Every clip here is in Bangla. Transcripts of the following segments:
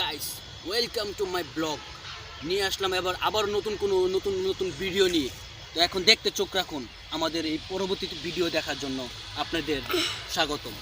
Guys welcome to my blog. নিয়ে আসলাম এবার আবার নতুন কোনো নতুন নতুন ভিডিও নিয়ে। তো এখন দেখতে চোখ রাখুন, আমাদের এই পরবর্তী ভিডিও দেখার জন্য আপনাদের স্বাগতম।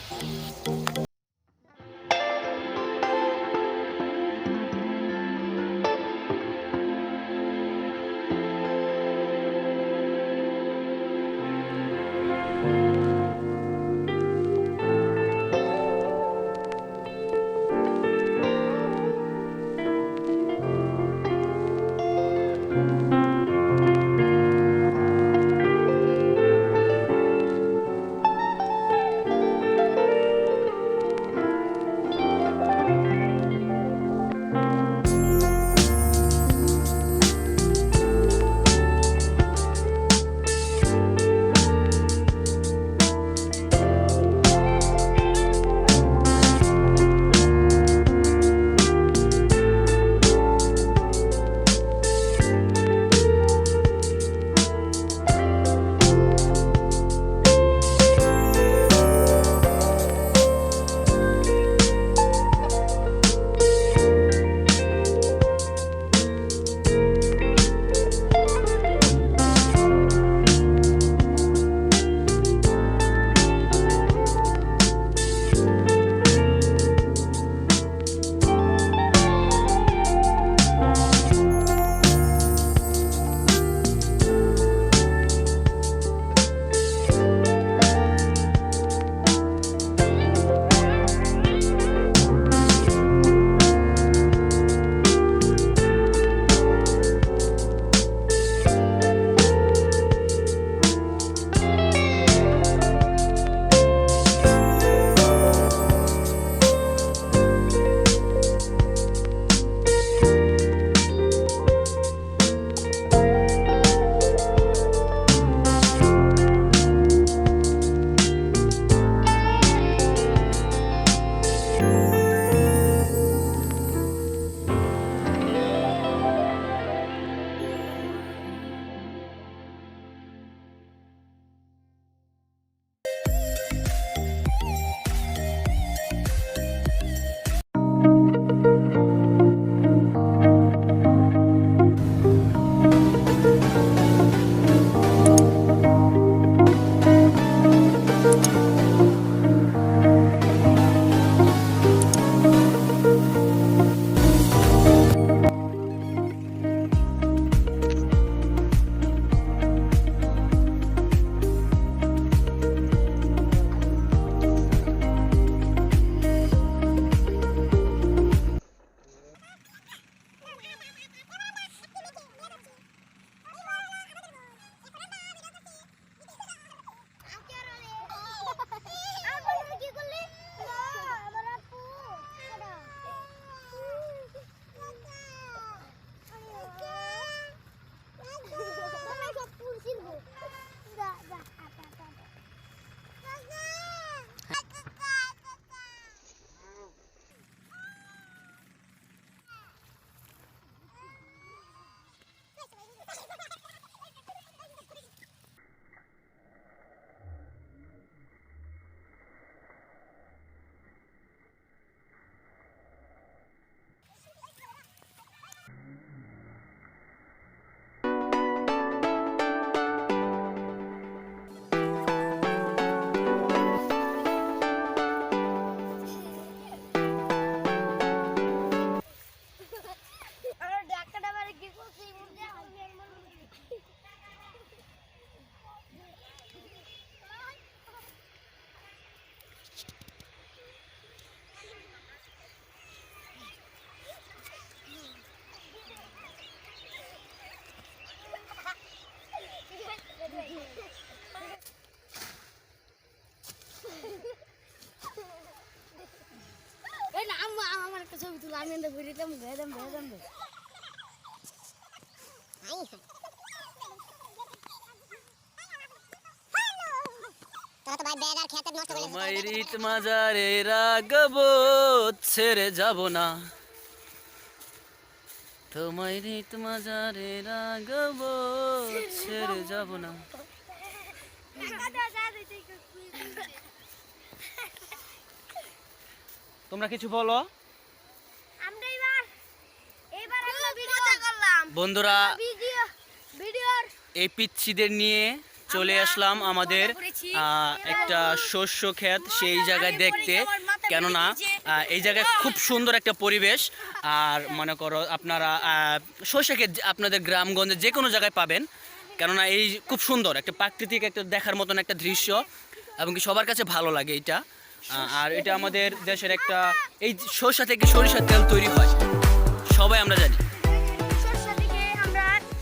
আমার একটা ছবি তুলো আমি এনে ঘুরে দিলাম ঘুরে দিলাম ঘুরে তোমায় রীত মাজারে রাগব ছেড়ে যাব না তোমায় রীত মাজারে রাগব ছেড়ে যাব না তোমরা কিছু বলো আমরা এবার এবার বন্ধুরা এই পিচ্ছিদের নিয়ে চলে আসলাম আমাদের একটা শস্য ক্ষেত সেই জায়গায় দেখতে। কেননা এই জায়গায় খুব সুন্দর একটা পরিবেশ। আর মনে করো আপনারা সর্ষে ক্ষেত আপনাদের গ্রামগঞ্জে যে কোনো জায়গায় পাবেন। কেননা এই খুব সুন্দর একটা প্রাকৃতিক একটা দেখার মতন একটা দৃশ্য। এবং কি সবার কাছে ভালো লাগে এটা। আর এটা আমাদের দেশের একটা এই সরষা থেকে সরিষার তেল তৈরি হয়। সবাই আমরা জানি।